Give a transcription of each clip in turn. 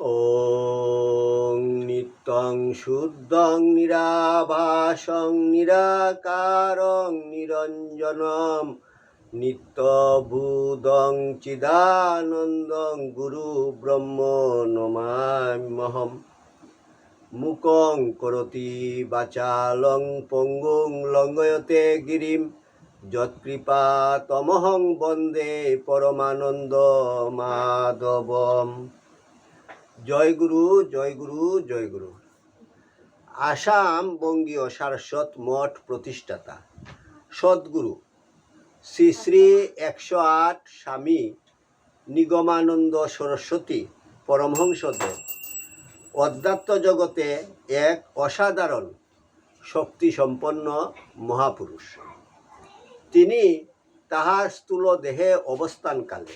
ॐ नित्यं शुद्धं निराभासं निराकारं निरञ्जनं नित्यभूतं चिदानन्दं गुरुब्रह्म नमाम्यहम् মুকং করতি বাচালং পঙ্গুং লঙ্গয়তে গিরিম যৎকৃপা তমহং বন্দে পরমানন্দ মাধবম জয় গুরু জয় গুরু জয় গুরু। আসাম বঙ্গীয় সারস্বত মঠ প্রতিষ্ঠাতা, সদ্গুরু, শ্রী শ্রী একশো আট স্বামী নিগমানন্দ সরস্বতী পরমহংসদেব। অধ্যাত্ম জগতে এক অসাধারণ শক্তিসম্পন্ন মহাপুরুষ। তিনি তাহার স্থূল দেহে অবস্থানকালে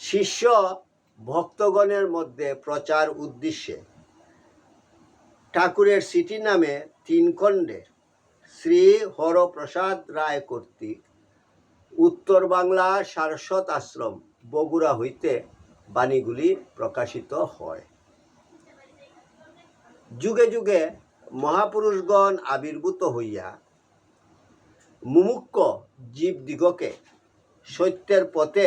শিষ্য ভক্তগণের মধ্যে প্রচার উদ্দেশ্যে ঠাকুরের সিটি নামে তিন খণ্ডে শ্রী হরপ্রসাদ রায় কর্তৃক উত্তর বাংলা সারস্বত আশ্রম বগুড়া হইতে বাণীগুলি প্রকাশিত হয়। যুগে যুগে মহাপুরুষগণ আবির্ভূত হইয়া মুমুক্ষ জীবদিগকে সত্যের পথে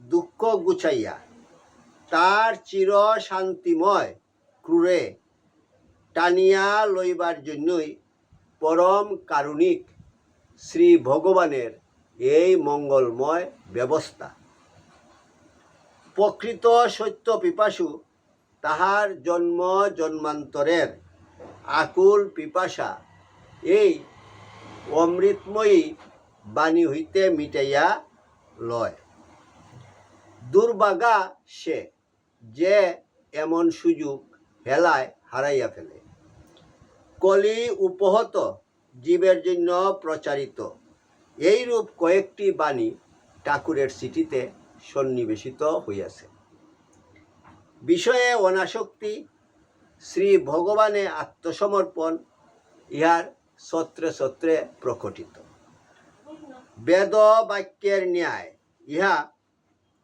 দুঃখ গুছাইয়া, তার চির শান্তিময় ক্রুরে টানিয়া লইবার জন্যই পরম কারুণিক শ্রী ভগবানের এই মঙ্গলময় ব্যবস্থা। প্রকৃত সত্য পিপাসু তাহার জন্ম জন্মান্তরের আকুল পিপাসা এই অমৃতময়ী বাণী হইতে মিটাইয়া লয়। দুর্বাগা সে যে এমন সুযোগ হেলায় হারাইয়া ফেলে। কলি উপহত জীবের জন্য প্রচারিত। এইরূপ কয়েকটি বাণী ঠাকুরের চিঠিতে সন্নিবেশিত হইয়াছে। বিষয়ে অনাসক্তি, শ্রী ভগবানে আত্মসমর্পণ ইহার সত্রে সত্রে প্রকটিত। বেদ বাক্যের ন্যায় ইহা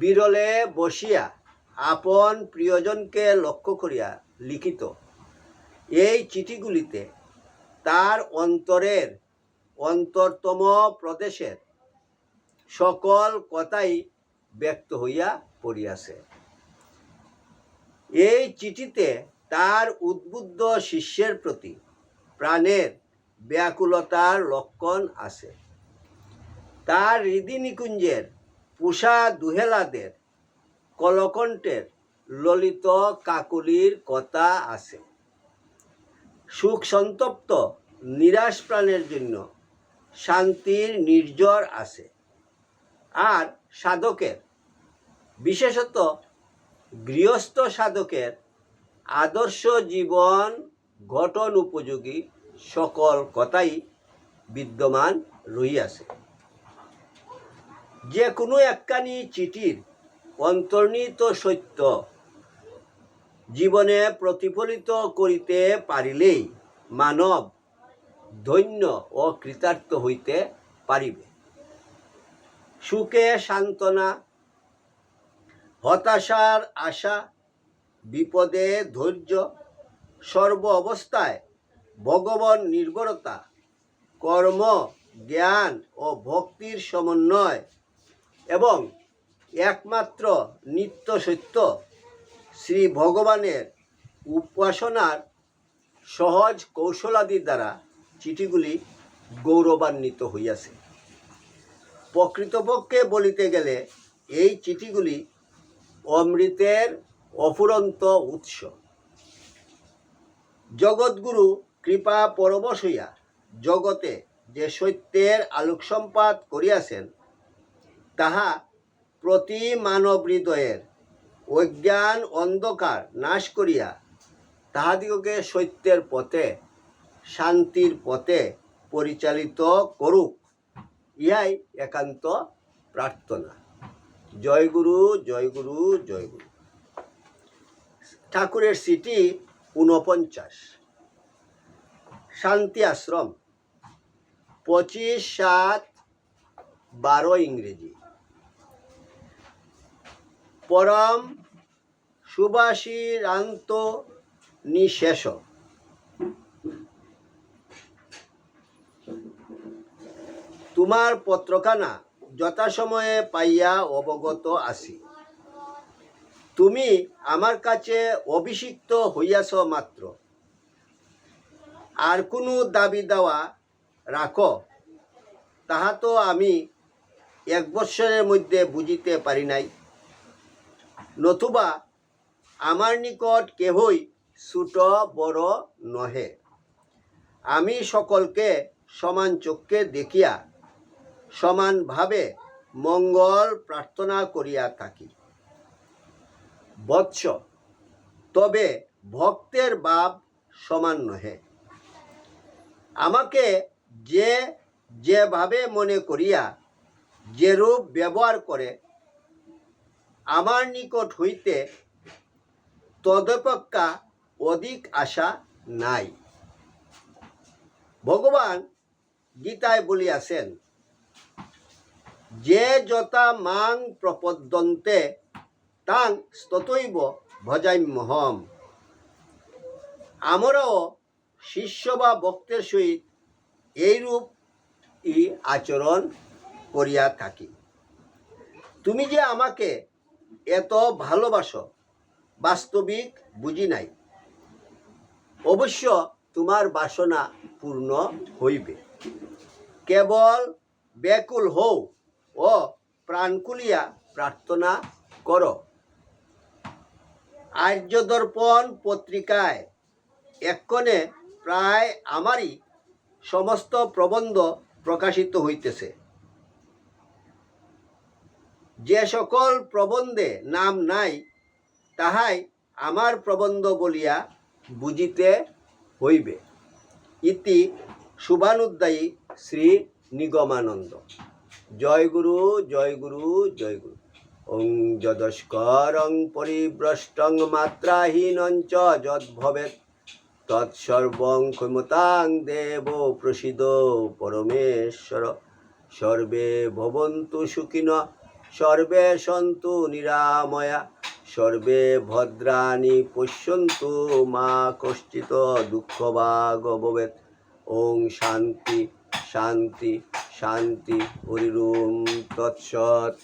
বিরলে বসিয়া আপন প্রিয়জনকে লক্ষ্য করিয়া লিখিত, এই চিঠিগুলিতে তার অন্তরের অন্তরতম প্রদেশের সকল কথাই ব্যক্ত হইয়া পড়িয়াছে। এই চিঠিতে তার উদ্বুদ্ধ শিষ্যের প্রতি প্রাণের ব্যাকুলতার লক্ষণ আছে। তার হৃদি নিকুঞ্জের পুষা দুহেলাদের কলকণ্ঠের ললিত কাকুলির কথা আছে। সুখ সন্তপ্ত, নিরাশ প্রাণের জন্য শান্তির নির্জর আছে। আর সাধকের, বিশেষত গৃহস্থ সাধকের আদর্শ জীবন গঠন উপযোগী সকল কথাই বিদ্যমান রহিয়াছে। যে কোনো একখানি চিঠির অন্তর্নিহিত সত্য জীবনে প্রতিফলিত করিতে পারিলেই মানব ধন্য ও কৃতার্থ হইতে পারিবে। সুখে সান্ত্বনা, হতাশার আশা, বিপদে ধৈর্য, সর্ব অবস্থায় ভগবান নির্ভরতা, কর্ম, জ্ঞান ও ভক্তির সমন্বয় এবং একমাত্র নিত্য সত্য শ্রী ভগবানের উপাসনার সহজ কৌশলাদি দ্বারা চিঠিগুলি গৌরবান্বিত হইয়াছে। প্রকৃতপক্ষে বলিতে গেলে এই চিঠিগুলি অমৃতের অফুরন্ত উৎস। জগৎগুরু কৃপা পরবশ হইয়া জগতে যে সত্যের আলোক সম্পাদ করিয়াছেন তাহা প্রতি মানব হৃদয়ের অজ্ঞান অন্ধকার নাশ করিয়া তাহাদিগকে সত্যের পথে, শান্তির পথে পরিচালিত করুক, ইহাই একান্ত প্রার্থনা। জয় গুরু জয় গুরু জয় গুরু। ঠাকুরের সিটি ঊনপঞ্চাশ। শান্তি আশ্রম, পঁচিশ সাত বারো ইংরেজি। পরম সুবাসীরান্ত নিশেষ। তোমার পত্রখানা যথাসময়ে পাইয়া অবগত আছি। তুমি আমার কাছে অভিষিক্ত হইয়াছ মাত্র। আর কোনো দাবি দেওয়া রাখো, তাহা তো আমি এক বৎসরের মধ্যে বুঝিতে পারি নাই। নতুবা আমার নিকট কেহই ছোট, বড় নহে। আমি সকলকে সমান চক্ষে দেখিয়া সমানভাবে মঙ্গল প্রার্থনা করিয়া থাকি। বৎস, তবে ভক্তের বাপ সমান নহে। আমাকে যে যেভাবে মনে করিয়া, যেরূপ ব্যবহার করে আমার নিকট হইতে তদপেক্ষা অধিক আশা নাই। ভগবান গীতায় বলিয়াছেন, যে যথা মাং প্রপদ্যন্তে, তাং স্ততৈব ভজাম্যহম। আমরাও শিষ্য বা ভক্তের সহিত এইরূপ ই আচরণ করিয়া থাকি। তুমি যে আমাকে এত ভালোবাসো, বাস্তবিক বুঝি নাই। অবশ্য তোমার বাসনা পূর্ণ হইবে। কেবল ব্যাকুল হও ও প্রাণকুলিয়া প্রার্থনা করো। আর্যদর্পণ পত্রিকায় এক্ষণে প্রায় আমারই সমস্ত প্রবন্ধ প্রকাশিত হইতেছে। যে সকল প্রবন্ধে নাম নাই, তাহাই আমার প্রবন্ধ বলিয়া বুঝিতে হইবে। ইতি শুভানুদ্দায়ী শ্রী নিগমানন্দ। জয় গুরু জয় গুরু জয় গুরু। ওং যদস্করং পরিভ্রষ্টং মাত্রাহীনং চ যদ্ভবেৎ। তৎসর্বং ক্ষমতাং দেব প্রসিদ পরমেশ্বর। সর্বে ভবন্তু সুখিন সর্বে সন্তু নিরাময়া, সর্বে ভদ্রাণি পশ্যন্তু মা কষ্টিত দুঃখ বা ভবেৎ ওং শান্তি শান্তি শান্তি, হরিরুম তৎসৎ।